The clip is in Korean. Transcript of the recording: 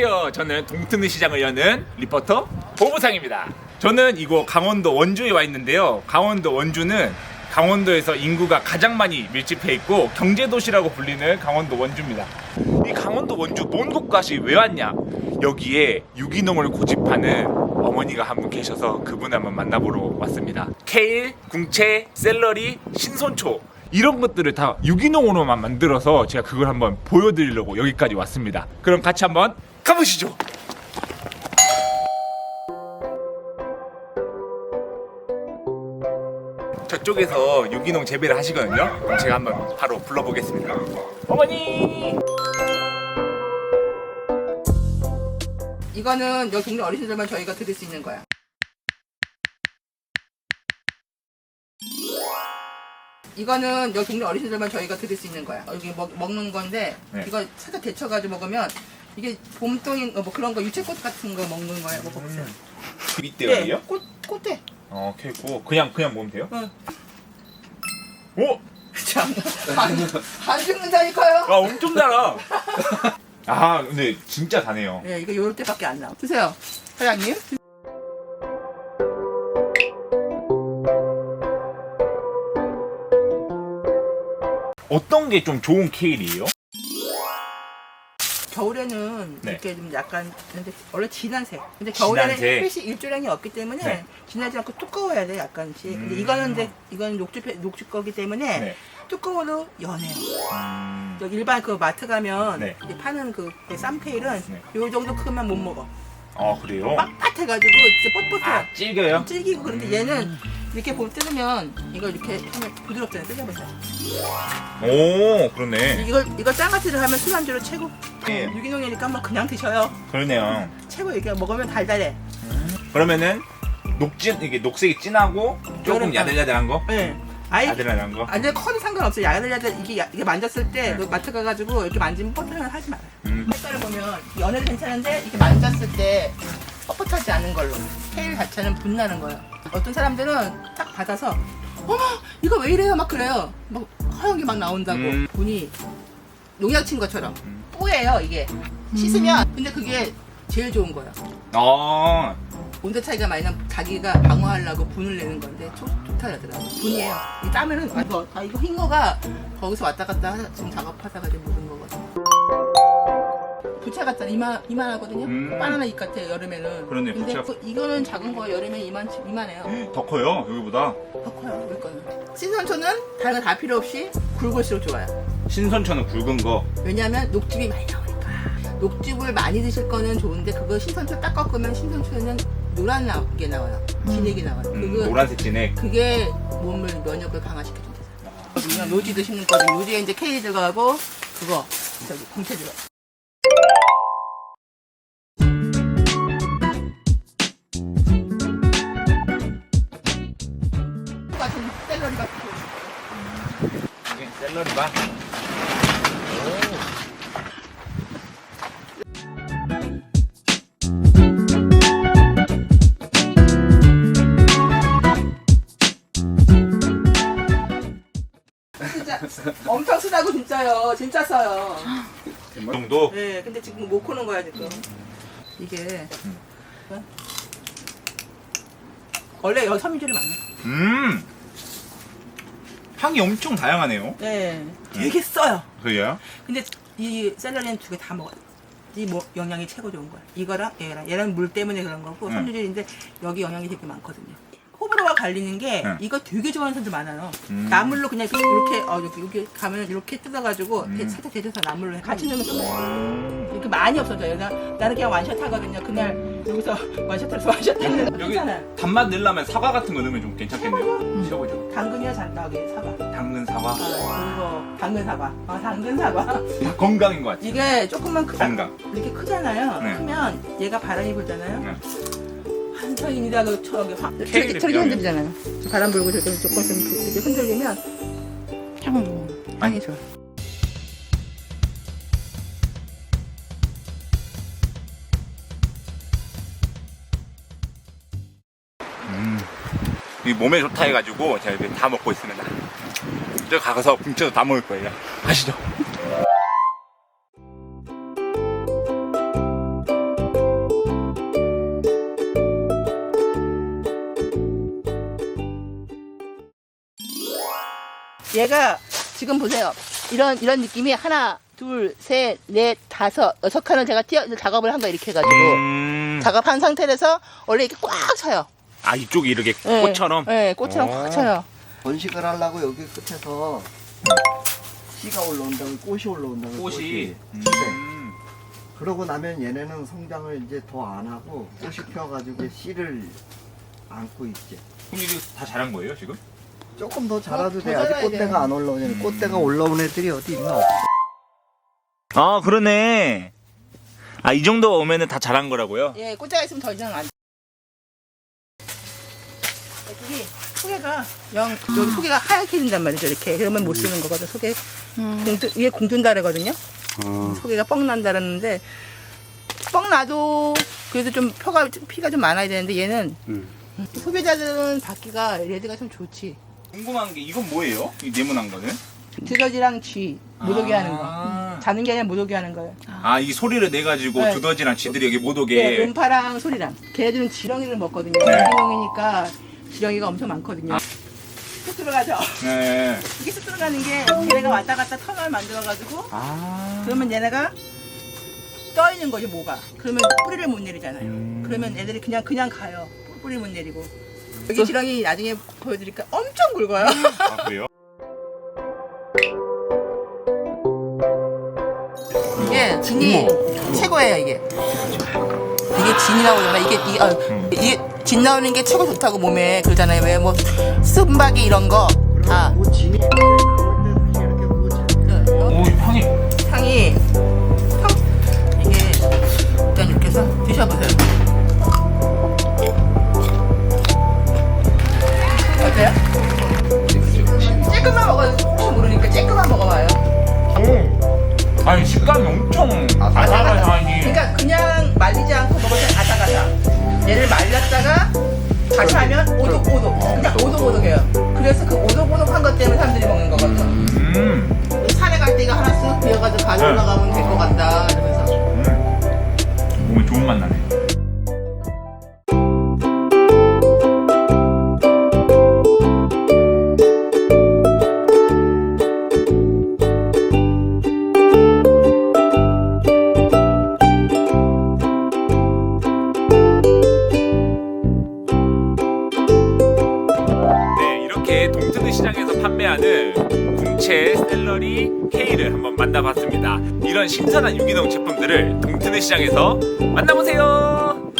안녕하세요. 저는 동특리 시장을 여는 리포터 보부상입니다. 저는 이곳 강원도 원주에 와 있는데요. 강원도 원주는 강원도에서 인구가 가장 많이 밀집해 있고 경제도시라고 불리는 강원도 원주입니다. 이 강원도 원주 먼 곳까지 왜 왔냐? 여기에 유기농을 고집하는 어머니가 한 분 계셔서 그분 한번 만나보러 왔습니다. 케일, 궁채, 샐러리, 신선초 이런 것들을 다 유기농으로만 만들어서 제가 그걸 한번 보여드리려고 여기까지 왔습니다. 그럼 같이 한번 가보시죠. 저쪽에서 유기농 재배를 하시거든요. 그럼 제가 한번 바로 불러보겠습니다. 어머니! 이거는 여기 동네 어르신들만 저희가 드릴 수 있는 거야. 이거는 여기 동네 어르신들만 저희가 드릴 수 있는 거야. 여기 먹, 먹는 건데 네. 이거 살짝 데쳐가지고 먹으면 이게 봄동인 어, 뭐 그런 거 유채꽃 같은 거 먹는 거예요. 먹어보세요. 밑대가리요? 꽃 꽃대. 어, 캐고 그냥 그냥 먹으면 돼요? 응. 오! 참. 안, 안 죽는다니까요. 아 엄청 달아. 아 근데 진짜 다네요. 예, 이거 요럴 때밖에 안 나와. 드세요, 사장님. 어떤 게 좀 좋은 케일이에요? 겨울에는 네. 이렇게 좀 약간 근데 원래 진한 색. 근데 겨울에는 진한 색. 햇빛이 일조량이 없기 때문에 네. 진하지 않고 두꺼워야 돼 약간씩. 근데 음. 이거는 이제 이거는 녹즙 녹즙 거기 때문에 네. 두꺼워도 연해요. 음... 여기 일반 그 마트 가면 네. 파는 그 쌈케일은 네. 요 정도 크면 못 먹어. 아 그래요? 빳빳해가지고 진짜 뻣뻣해. 아 찔겨요? 질기고 그런데 얘는 이렇게 보면 뜯으면 이거 이렇게 하면 부드럽잖아요. 뜯어보세요. 오 그러네. 이걸 이걸 장아찌를 하면 술안주로 최고. 네. 유기농이니까 뭐 그냥 드셔요. 그러네요. 최고 이게 먹으면 달달해. 그러면은 녹진 이게 녹색이 진하고 조금 여름- 야들야들한 거? 네. 아이 야들야들한 거? 완전 컬이 상관없어요. 야들야들 이게 야- 이게 만졌을 때 네. 그 마트 가가지고 이렇게 만지면 뻣뻣하면 하지 말아요. 음. 색깔을 보면 연해도 괜찮은데 이렇게 만졌을 때 뻣뻣하지 않은 걸로 케일 자체는 분나는 거예요. 어떤 사람들은 딱 받아서 어머 이거 왜 이래요 막 그래요. 막 하얀 게막 나온다고 음. 분이 농약 친 것처럼 음. 뽀예요 이게 씻으면 근데 그게 제일 좋은 거예요. 아 온도 차이가 많이 나면 자기가 방어하려고 분을 내는 건데 좋, 좋다 그러더라고요. 분이에요. 이 땀에는 아, 이거, 아, 이거 흰 거가 거기서 왔다 갔다 하- 지금 작업하다가 지금 묻은 거거든요. 부채 같잖아. 이만, 이만하거든요. 음. 바나나 잎 같아 요, 여름에는. 그러네, 근데 부채가- 그- 이거는 작은 거예요. 여름에 이만, 이만해요. 더 커요 여기보다. 더 커요, 우리 거는. 신선초는 다른 거 다 필요 없이 굵을수록 좋아요. 신선초는 굵은 거. 왜냐면 녹즙이 많이 나오니까. 녹즙을 많이 드실 거는 좋은데 그거 신선초 딱 꺾으면 신선초는 노란 나- 게 나와요. 진액이 나와요. 음, 그거 노란색 진액. 그게 몸을 면역을 강화시켜준대요. 그냥 노지 드시는 거는 요지에 이제 K 들어가고 그거 저기 공채 들어. 같은. 이게 샐러리가. 진짜요. 진짜 써요. 이 정도. 네, 근데 지금 못 코는 거야 지금. 이게 어? 원래 여 섬유질이 많아요. 음. 향이 엄청 다양하네요. 네, 되게 써요. 그래요? 근데 이 샐러리는 두 개 다 먹어야 돼. 이 뭐, 영양이 최고 좋은 거야. 이거랑 얘랑 얘랑 물 때문에 그런 거고 응. 섬유질인데 여기 영양이 되게 많거든요. 갈리는 게 응. 이거 되게 좋아하는 사람들 많아요. 음. 나물로 그냥 이렇게 어 여기 여기 가면 이렇게 뜯어가지고 이렇게 음. 살짝 데쳐서 나물로 해. 같이 넣으면 좀 음. 이렇게 많이 없어져요. 나, 나는 그냥 완샷 하거든요. 그날 여기서 완샷해서 완샷 했는데 여기 괜찮아요. 단맛 내려면 사과 같은 거 넣으면 좀 괜찮겠네요. 씹어보죠. 당근이야 잔다 여기 사과. 당근 사과. 아, 그리고 당근 사과. 아 당근 사과. 건강인 것 같아. 이게 조금만 크다. 건강. 이렇게 크잖아요. 네. 크면 얘가 바람이 불잖아요. 네. 한성입니다. 그 저기 확 저기 비하면. 흔들리잖아요. 바람 불고 저기 조금 이렇게 흔들리면 향 향이 좋아. 음. 이 몸에 좋다 해가지고 제가 이렇게 다 먹고 있습니다. 저 가서 붕쳐서 다 먹을 거예요. 가시죠. 얘가 지금 보세요. 이런 이런 느낌이 하나, 둘, 셋, 넷, 다섯, 여섯 칸을 제가 띄어 작업을 한 거 이렇게 해가지고 음. 작업한 상태에서 원래 이렇게 꽉 쳐요. 아 이쪽이 이렇게 네. 꽃처럼. 네, 꽃처럼 어. 꽉 쳐요. 번식을 하려고 여기 끝에서 씨가 올라온다고 꽃이 올라온다고 꽃이. 네. 음. 그러고 나면 얘네는 성장을 이제 더 안 하고 꽃이 펴가지고 씨를 안고 있지. 그럼 이게 다 자란 거예요 지금? 조금 더 자라도 더 돼. 아직 꽃대가 돼. 안 올라오잖아. 꽃대가 올라온 애들이 어디 있나? 아 그러네. 아 이 정도 오면은 다 자란 거라고요? 예, 꽃자가 있으면 더 이상 안. 여기 소개가 영 여기 소개가 하얗게 된단 말이죠. 이렇게 그러면 못 쓰는 거거든. 소개 공든 위에 공든다 그러거든요. 소개가 뻥 난다 그러는데 뻥 나도 그래도 좀 표가 피가 좀 많아야 되는데 얘는 소비자들은 받기가 레드가 좀 좋지. 궁금한 게 이건 뭐예요? 이 네모난 거는? 두더지랑 쥐 못 오게 하는 거. 아. 자는 게 아니라 못 오게 하는 거예요. 아 이 소리를 내 가지고 네. 두더지랑 쥐들이 여기 못 네, 오게. 음파랑 소리랑. 걔네들은 지렁이를 먹거든요. 네. 지렁이니까 지렁이가 엄청 많거든요. 아. 쑥 들어가죠. 네. 이게 쑥 들어가는 게 걔네가 왔다 갔다 터널 만들어가지고 아. 그러면 얘네가 떠 있는 거죠 뭐가. 그러면 뿌리를 못 내리잖아요. 음. 그러면 애들이 그냥 그냥 가요. 뿌리 못 내리고. 여기 지렁이 나중에 보여드릴까 엄청 굵어요. 아 그래요? 이게 진이 최고예요 이게. 이게 진이라고 그러나 이게 이게, 아, 음. 이게 진 나오는 게 최고 좋다고 몸에 그러잖아요. 왜뭐 순박이 이런 거 다. 뭐 진이 식감이 엄청 아삭아삭하니. 그러니까 그냥 말리지 않고 먹을 때 아삭아삭. 얘를 말렸다가 다시 하면 오독오독. 그러니까 오독오독해요. 그래서 그 오독오독한 것 때문에 사람들이 먹는 거거든요. 음. 산에 갈 때 이거 하나 쓱 비워가지고 가져 네. 올라가면 될것 샐러리, 케일을 한번 만나봤습니다. 이런 신선한 유기농 제품들을 동트드 시장에서 만나보세요.